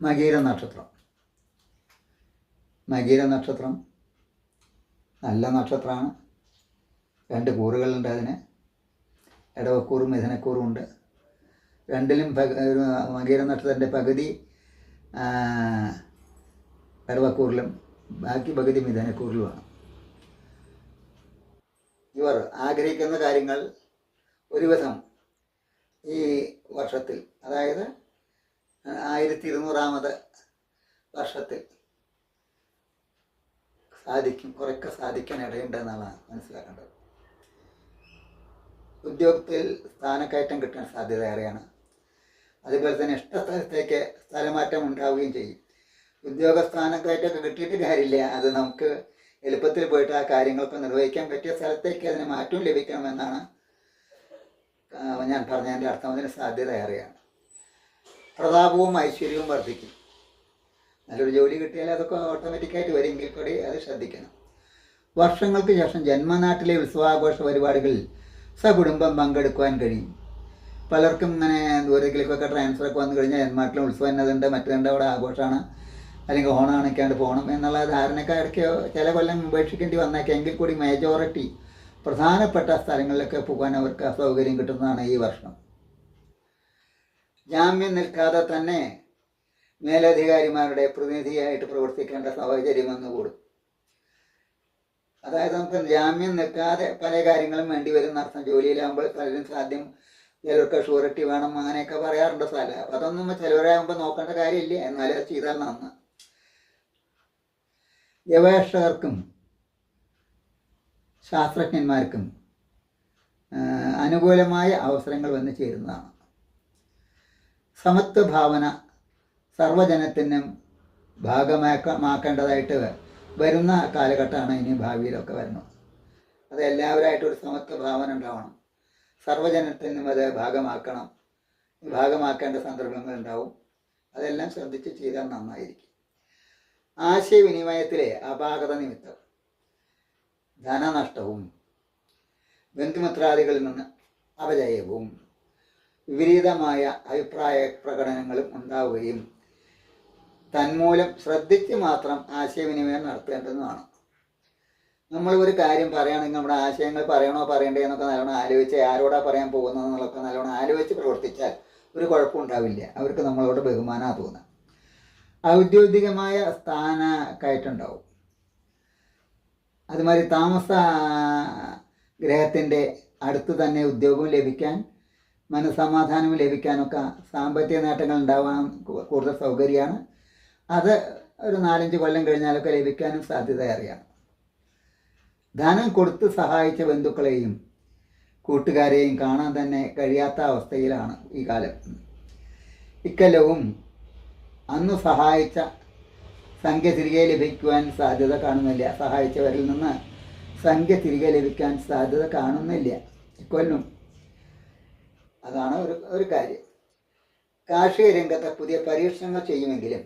മകീര നക്ഷത്രം. മകീര നക്ഷത്രം നല്ല നക്ഷത്രമാണ്. രണ്ട് കൂറുകളുണ്ട് അതിന്. ഇടവക്കൂറും മിഥുനക്കൂറും ഉണ്ട്. രണ്ടിലും ഒരു മകീര നക്ഷത്രത്തിന്റെ പകുതി ഇടവക്കൂറിലും ബാക്കി പകുതി മിഥുനക്കൂറിലുമാണ്. ഇവർ ആഗ്രഹിക്കുന്ന കാര്യങ്ങൾ ഒരുവിധം ഈ വർഷത്തിൽ അതായത് ആയിരത്തി ഇരുന്നൂറാമത് വർഷത്തിൽ സാധിക്കും കുറെയൊക്കെ സാധിക്കാൻ ഇടയുണ്ടെന്നാണ് മനസ്സിലാക്കേണ്ടത്. ഉദ്യോഗത്തിൽ സ്ഥാനക്കയറ്റം കിട്ടാൻ സാധ്യത ഏറെയാണ്. അതുപോലെ തന്നെ ഇഷ്ടസ്ഥലത്തേക്ക് സ്ഥലമാറ്റം ഉണ്ടാവുകയും ചെയ്യും. ഉദ്യോഗ സ്ഥാനക്കയറ്റമൊക്കെ കിട്ടിയിട്ട് കാര്യമില്ല. അത് നമുക്ക് എളുപ്പത്തിൽ പോയിട്ട് ആ കാര്യങ്ങളൊക്കെ നിർവഹിക്കാൻ പറ്റിയ സ്ഥലത്തേക്ക് അതിന് മാറ്റം ലഭിക്കണമെന്നാണ് ഞാൻ പറഞ്ഞതിന്റെ അർത്ഥം. അതിന് സാധ്യത ഏറെയാണ്. പ്രതാപവും ഐശ്വര്യവും വർദ്ധിക്കും. നല്ലൊരു ജോലി കിട്ടിയാൽ അതൊക്കെ ഓട്ടോമാറ്റിക്കായിട്ട് വരുമെങ്കിൽ കൂടി അത് ശ്രദ്ധിക്കണം. വർഷങ്ങൾക്ക് ശേഷം ജന്മനാട്ടിലെ ഉത്സവാഘോഷ പരിപാടികളിൽ സകുടുംബം പങ്കെടുക്കുവാൻ കഴിയും. പലർക്കും ഇങ്ങനെ ദൂരത്തിലേക്കൊക്കെ ട്രാൻസ്ഫർ ഒക്കെ വന്നു കഴിഞ്ഞാൽ ജന്മനാട്ടിലെ ഉത്സവം എന്നതുണ്ട് മറ്റേണ്ട അവിടെ ആഘോഷമാണ്. അല്ലെങ്കിൽ ഓണം അണയ്ക്കാണ്ട് പോകണം എന്നുള്ള ധാരണക്കാരൊക്കെ ചില കൊല്ലം ഉപേക്ഷിക്കേണ്ടി വന്നേക്കാം. എങ്കിൽ കൂടി മേജോറിറ്റി പ്രധാനപ്പെട്ട സ്ഥലങ്ങളിലൊക്കെ പോകാൻ അവർക്ക് അസൗകര്യം കിട്ടുന്നതാണ് ഈ വർഷം. ജാമ്യം നിൽക്കാതെ തന്നെ മേലധികാരിമാരുടെ പ്രതിനിധിയായിട്ട് പ്രവർത്തിക്കേണ്ട സാഹചര്യം വന്നുകൂടും. അതായത് നമുക്ക് ജാമ്യം നിൽക്കാതെ പല കാര്യങ്ങളും വേണ്ടി വരുന്ന അർത്ഥം ജോലിയിലാകുമ്പോൾ പലരും സാധ്യം ചിലർക്ക് ഷൂറിറ്റി വേണം അങ്ങനെയൊക്കെ പറയാറുണ്ട് സ്ഥല അതൊന്നും ചിലവരാകുമ്പോൾ നോക്കേണ്ട കാര്യമില്ല. എന്നാലും അത് ചെയ്താൽ നന്ന്. ഗവേഷകർക്കും ശാസ്ത്രജ്ഞന്മാർക്കും അനുകൂലമായ അവസരങ്ങൾ വന്നു ചേരുന്നതാണ്. സമത്വ ഭാവന സർവജനത്തിനും ഭാഗമാക്കമാക്കേണ്ടതായിട്ട് വരുന്ന കാലഘട്ടമാണ് ഇനി ഭാവിയിലൊക്കെ വരുന്നത്. അത് എല്ലാവരായിട്ടും ഒരു സമത്വ ഭാവന ഉണ്ടാവണം. സർവജനത്തിനും അത് ഭാഗമാക്കണം. ഭാഗമാക്കേണ്ട സന്ദർഭങ്ങൾ ഉണ്ടാവും. അതെല്ലാം ശ്രദ്ധിച്ച് ചെയ്താൽ നന്നായിരിക്കും. ആശയവിനിമയത്തിലെ അപാകത നിമിത്തം ധനനഷ്ടവും ബന്ധുമിത്രാദികളിൽ നിന്ന് അപജയവും വിപരീതമായ അഭിപ്രായ പ്രകടനങ്ങളും ഉണ്ടാവുകയും തന്മൂലം ശ്രദ്ധിച്ച് മാത്രം ആശയവിനിമയം നടത്തേണ്ടതുമാണ്. നമ്മൾ ഒരു കാര്യം പറയുകയാണെങ്കിൽ നമ്മുടെ ആശയങ്ങൾ പറയണോ പറയണ്ടേ എന്നൊക്കെ നല്ലോണം ആലോചിച്ച് ആരോടാ പറയാൻ പോകുന്നത് എന്നുള്ളതൊക്കെ നല്ലോണം ആലോചിച്ച് പ്രവർത്തിച്ചാൽ ഒരു കുഴപ്പം ഉണ്ടാവില്ല. അവർക്ക് നമ്മളോട് ബഹുമാനമാണ് തോന്നുക ഔദ്യോഗികമായ സ്ഥാന കയറ്റുണ്ടാവും അതുമാതിരി താമസ ഗ്രഹത്തിന്റെ അടുത്ത് തന്നെ ഉദ്യോഗം ലഭിക്കാൻ മനസമാധാനം ലഭിക്കാനൊക്കെ സാമ്പത്തിക നേട്ടങ്ങൾ ഉണ്ടാവാൻ കൂടുതൽ സൗകര്യമാണ്. അത് ഒരു നാലഞ്ച് കൊല്ലം കഴിഞ്ഞാലൊക്കെ ലഭിക്കാനും സാധ്യത അറിയാം ധനം കൊടുത്ത് സഹായിച്ച ബന്ധുക്കളെയും കൂട്ടുകാരെയും കാണാൻ തന്നെ കഴിയാത്ത അവസ്ഥയിലാണ് ഈ കാലം. ഇക്കൊല്ലവും അന്ന് സഹായിച്ച സംഖ്യ തിരികെ ലഭിക്കുവാൻ സാധ്യത കാണുന്നില്ല. സഹായിച്ചവരിൽ നിന്ന് സംഖ്യ തിരികെ ലഭിക്കാൻ സാധ്യത കാണുന്നില്ല. ഇക്കൊല്ലും അതാണ് ഒരു ഒരു കാര്യം. കാർഷിക രംഗത്ത് പുതിയ പരീക്ഷണങ്ങൾ ചെയ്യുമെങ്കിലും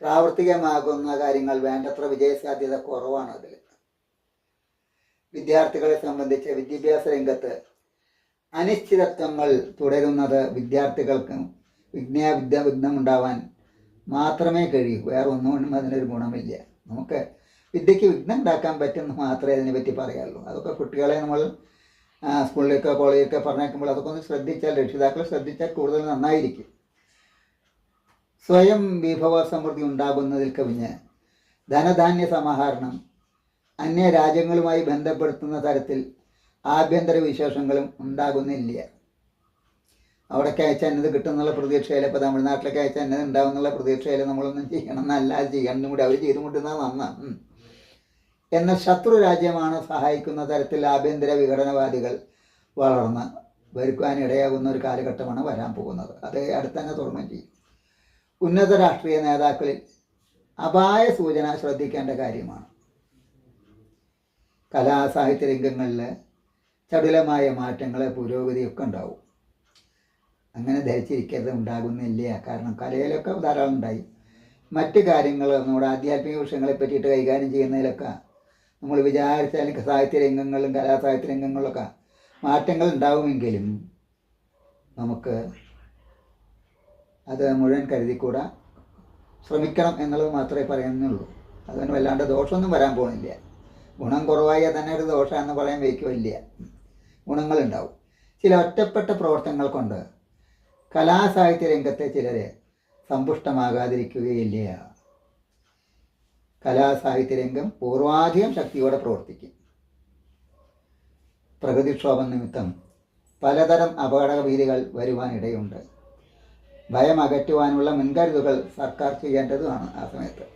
പ്രാവർത്തികമാകുന്ന കാര്യങ്ങൾ വേണ്ടത്ര വിജയസാധ്യത കുറവാണ് അതിൽ. വിദ്യാർത്ഥികളെ സംബന്ധിച്ച് വിദ്യാഭ്യാസ രംഗത്ത് അനിശ്ചിതത്വങ്ങൾ തുടരുന്നത് വിദ്യാർത്ഥികൾക്ക് വിജ്ഞാ വിദ്യ മാത്രമേ കഴിയൂ. വേറെ ഒന്നുകൊണ്ടും അതിനൊരു ഗുണമില്ല. നമുക്ക് വിദ്യയ്ക്ക് വിഘ്നം ഉണ്ടാക്കാൻ പറ്റുമെന്ന് മാത്രമേ അതിനെപ്പറ്റി പറയാറുള്ളൂ അതൊക്കെ കുട്ടികളെ നമ്മൾ സ്കൂളിലേക്കോ കോളേജിലേക്കോ പറഞ്ഞേക്കുമ്പോൾ അതൊക്കെ ഒന്ന് ശ്രദ്ധിച്ചാൽ രക്ഷിതാക്കൾ ശ്രദ്ധിച്ചാൽ കൂടുതൽ നന്നായിരിക്കും. സ്വയം വിഭവ സമൃദ്ധി ഉണ്ടാകുന്നതിൽ കവിഞ്ഞ് ധനധാന്യ സമാഹരണം അന്യ രാജ്യങ്ങളുമായി ബന്ധപ്പെടുത്തുന്ന തരത്തിൽ ആഭ്യന്തര വിശേഷങ്ങളും ഉണ്ടാകുന്നില്ല. അവിടെ അയച്ചാൽ എന്നത് കിട്ടുന്നുള്ള പ്രതീക്ഷയിൽ ഇപ്പോൾ തമിഴ്നാട്ടിലേക്ക് അയച്ചാൽ എന്നത് ഉണ്ടാവും പ്രതീക്ഷയിൽ നമ്മളൊന്നും ചെയ്യണം എന്നല്ല ചെയ്യണം കൂടി അവർ ചെയ്തു മുട്ടുന്നത് നന്നാണ് ഉം. എന്നാൽ ശത്രു രാജ്യമാണ് സഹായിക്കുന്ന തരത്തിൽ ആഭ്യന്തര വിഘടനവാദികൾ വളർന്ന് വരുവാൻ ഇടയാകുന്ന ഒരു കാലഘട്ടമാണ് വരാൻ പോകുന്നത്. അത് അടുത്തന്നെ തുറന്നും ചെയ്യും. ഉന്നത രാഷ്ട്രീയ നേതാക്കളിൽ അപായ സൂചന ശ്രദ്ധിക്കേണ്ട കാര്യമാണ്. കലാ സാഹിത്യ രംഗങ്ങളിൽ ചടുലമായ മാറ്റങ്ങളെ പുരോഗതിയൊക്കെ ഉണ്ടാവും. അങ്ങനെ ധരിച്ചിരിക്കരുത് ഉണ്ടാകുന്നില്ല. കാരണം കലയിലൊക്കെ ധാരാളം ഉണ്ടായി. മറ്റ് കാര്യങ്ങൾ നമ്മുടെ ആധ്യാത്മിക വിഷയങ്ങളെ പറ്റിയിട്ട് കൈകാര്യം ചെയ്യുന്നതിലൊക്കെ നമ്മൾ വിചാരിച്ചാൽ സാഹിത്യ രംഗങ്ങളിലും കലാസാഹിത്യ രംഗങ്ങളിലൊക്കെ മാറ്റങ്ങൾ ഉണ്ടാവുമെങ്കിലും നമുക്ക് അത് മുഴുവൻ കരുതിക്കൂടാ. ശ്രമിക്കണം എന്നുള്ളത് മാത്രമേ പറയുന്നുള്ളൂ. അതുകൊണ്ട് വല്ലാണ്ട് ദോഷമൊന്നും വരാൻ പോകുന്നില്ല. ഗുണം കുറവായാൽ തന്നെ ഒരു ദോഷമെന്ന് പറയാൻ വയ്ക്കുമില്ല ഗുണങ്ങളുണ്ടാവും. ചില ഒറ്റപ്പെട്ട പ്രവർത്തനങ്ങൾ കൊണ്ട് കലാസാഹിത്യ രംഗത്തെ ചിലരെ സമ്പുഷ്ടമാകാതിരിക്കുകയില്ല. കലാസാഹിത്യ രംഗം പൂർവാധികം ശക്തിയോടെ പ്രവർത്തിക്കും. പ്രകൃതിക്ഷോഭം നിമിത്തം പലതരം അപകടഭീതികൾ വരുവാനിടയുണ്ട്. ഭയം അകറ്റുവാനുള്ള മുൻകരുതുകൾ സർക്കാർ ചെയ്യേണ്ടതുമാണ് ആ സമയത്ത്.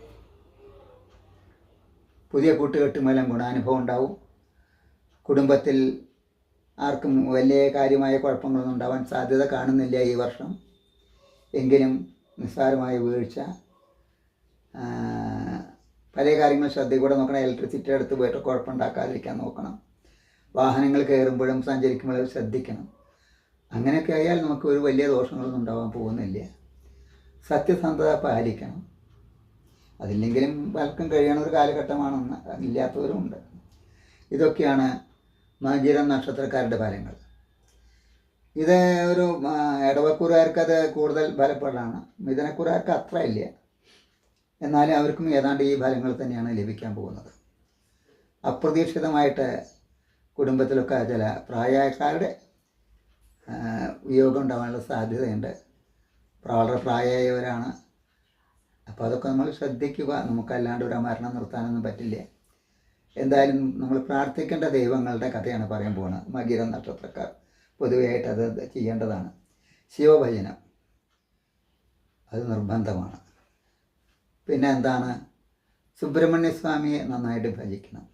പുതിയ കൂട്ടുകെട്ട് മൂലം ഗുണാനുഭവം ഉണ്ടാവും. കുടുംബത്തിൽ ആർക്കും വലിയ കാര്യമായ കുഴപ്പങ്ങളൊന്നും ഉണ്ടാവാൻ സാധ്യത കാണുന്നില്ല ഈ വർഷം. എങ്കിലും നിസ്സാരമായ വീഴ്ച പല കാര്യങ്ങൾ ശ്രദ്ധയോടെ നോക്കണം. ഇലക്ട്രിസിറ്റി എടുത്ത് പോയിട്ട് കുഴപ്പമുണ്ടാക്കാതിരിക്കാൻ നോക്കണം. വാഹനങ്ങൾ കയറുമ്പോഴും സഞ്ചരിക്കുമ്പോഴും ശ്രദ്ധിക്കണം. അങ്ങനെയൊക്കെ ആയാൽ നമുക്ക് ഒരു വലിയ ദോഷങ്ങളൊന്നും ഉണ്ടാവാൻ പോകുന്നില്ല. സത്യസന്ധത പാലിക്കണം. അതില്ലെങ്കിലും പലർക്കും കഴിയണ ഒരു കാലഘട്ടമാണെന്ന് ഇല്ലാത്തവരുമുണ്ട് ഇതൊക്കെയാണ് മകീരം നക്ഷത്രക്കാരുടെ ഫലങ്ങൾ. ഇത് ഒരു ഇടവക്കൂറുകാർക്ക് അത് കൂടുതൽ ഫലപ്പെടാണ് മിഥുനക്കൂറുകാർക്ക് അത്ര ഇല്ല. എന്നാലും അവർക്കും ഏതാണ്ട് ഈ ഫലങ്ങൾ തന്നെയാണ് ലഭിക്കാൻ പോകുന്നത്. അപ്രതീക്ഷിതമായിട്ട് കുടുംബത്തിലൊക്കെ ചില പ്രായക്കാരുടെ വിയോഗം ഉണ്ടാകാനുള്ള സാധ്യതയുണ്ട്. വളരെ പ്രായമായവരാണ് അപ്പോൾ അതൊക്കെ നമ്മൾ ശ്രദ്ധിക്കുക. നമുക്കല്ലാണ്ട് ഒരു മരണം നിർത്താനൊന്നും പറ്റില്ല. എന്തായാലും നമ്മൾ പ്രാർത്ഥിക്കേണ്ട ദൈവങ്ങളുടെ കഥയാണ് പറയാൻ പോകുന്നത്. മകിര നക്ഷത്രക്കാർ പൊതുവെയായിട്ട് അത് ചെയ്യേണ്ടതാണ്. ശിവഭജനം. അത് നിർബന്ധമാണ്. പിന്നെ എന്താണ് സുബ്രഹ്മണ്യ സ്വാമിയെ നന്നായിട്ട് ഭജിക്കണം.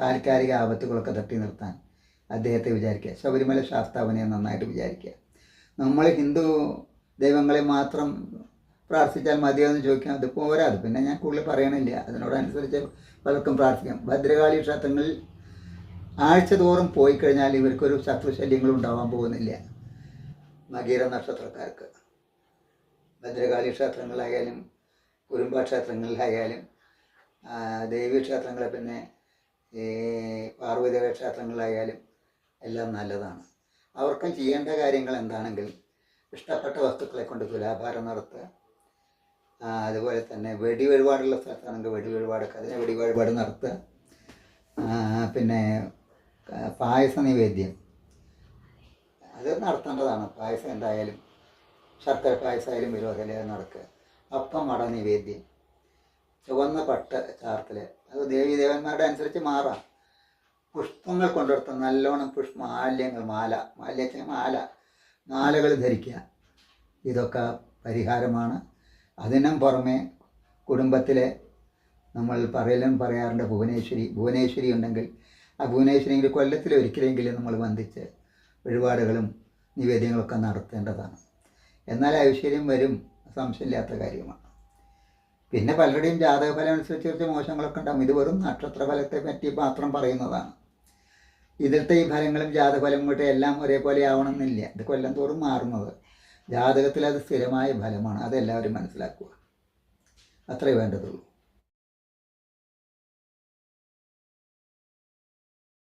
താൽക്കാലിക ആപത്തുകളൊക്കെ തട്ടി നിർത്താൻ അദ്ദേഹത്തെ വിചാരിക്കുക. ശബരിമല ശാസ്താവിനെ നന്നായിട്ട് വിചാരിക്കുക. നമ്മൾ ഹിന്ദു ദൈവങ്ങളെ മാത്രം പ്രാർത്ഥിച്ചാൽ മതിയോ എന്ന് ചോദിക്കാം. അത് പോരാ അത് പിന്നെ ഞാൻ കൂടുതൽ പറയണില്ല. അതിനോടനുസരിച്ച് പലർക്കും പ്രാർത്ഥിക്കാം. ഭദ്രകാളി ക്ഷേത്രങ്ങളിൽ ആഴ്ച തോറും പോയി കഴിഞ്ഞാൽ ഇവർക്കൊരു ശത്രുശല്യങ്ങളും ഉണ്ടാവാൻ പോകുന്നില്ല. മകീര നക്ഷത്രക്കാർക്ക്. ഭദ്രകാളി ക്ഷേത്രങ്ങളിലായാലും കുരുമ്പ ക്ഷേത്രങ്ങളിലായാലും ദേവീ ക്ഷേത്രങ്ങളെ പിന്നെ ഈ പാർവതിയുടെ ക്ഷേത്രങ്ങളിലായാലും എല്ലാം നല്ലതാണ്. അവർക്കും ചെയ്യേണ്ട കാര്യങ്ങൾ എന്താണെങ്കിൽ ഇഷ്ടപ്പെട്ട വസ്തുക്കളെ കൊണ്ട് തുലാഭാരം നടത്തുക. അതുപോലെ തന്നെ വെടി വഴിപാടുള്ള സ്ഥലത്താണെങ്കിൽ വെടി വഴിപാടൊക്കെ അതിനെ വെടി വഴിപാട് നടത്തുക. പിന്നെ പായസ നിവേദ്യം. അത് നടത്തേണ്ടതാണ്. പായസം എന്തായാലും ശർക്കര പായസമായാലും വിരോധല നടക്കുക. അപ്പം അട നിവേദ്യം ചുവന്ന പട്ട് ചാർത്തൽ അത് ദേവി ദേവന്മാരുടെ അനുസരിച്ച് മാറാം. പുഷ്പങ്ങൾ കൊണ്ടെടുത്ത നല്ലോണം പുഷ്പ മാല്യങ്ങൾ മാല. മാല്യത്തിന് മാല. മാലകൾ ധരിക്കുക. ഇതൊക്കെ പരിഹാരമാണ്. അതിനും പുറമെ കുടുംബത്തിലെ നമ്മൾ പറയലും പറയാറുണ്ട് ഭുവനേശ്വരി. ഭുവനേശ്വരി ഉണ്ടെങ്കിൽ ആ ഭുവനേശ്വരി കൊല്ലത്തിൽ ഒരിക്കലെങ്കിലും നമ്മൾ വന്ദിച്ച് വഴിപാടുകളും നിവേദ്യങ്ങളൊക്കെ നടത്തേണ്ടതാണ്. എന്നാൽ ഐശ്വര്യം വരും. സംശയമില്ലാത്ത കാര്യമാണ്. പിന്നെ പലരുടെയും ജാതകഫലം അനുസരിച്ച് കുറച്ച് മോശങ്ങളൊക്കെ ഉണ്ടാകും ഇത് വെറും നക്ഷത്രഫലത്തെ പറ്റി മാത്രം പറയുന്നതാണ്. ഇതിലത്തെ ഈ ഫലങ്ങളും ജാതകഫലം കൂട്ടി എല്ലാം ഒരേപോലെ ആവണമെന്നില്ല. ഇത് കൊല്ലം തോറും മാറുന്നത്. ജാതകത്തിൽ അത് സ്ഥിരമായ ഫലമാണ്. അതെല്ലാവരും മനസ്സിലാക്കുക. അത്രേ വേണ്ടതുള്ളൂ.